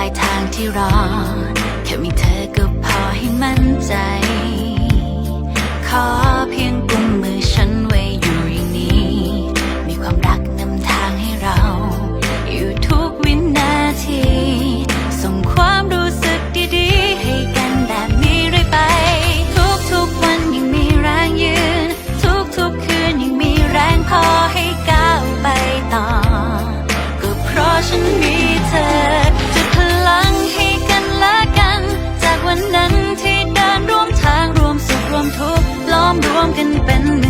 ลายทางที่รอ มรวมกันเป็นหนึ่ง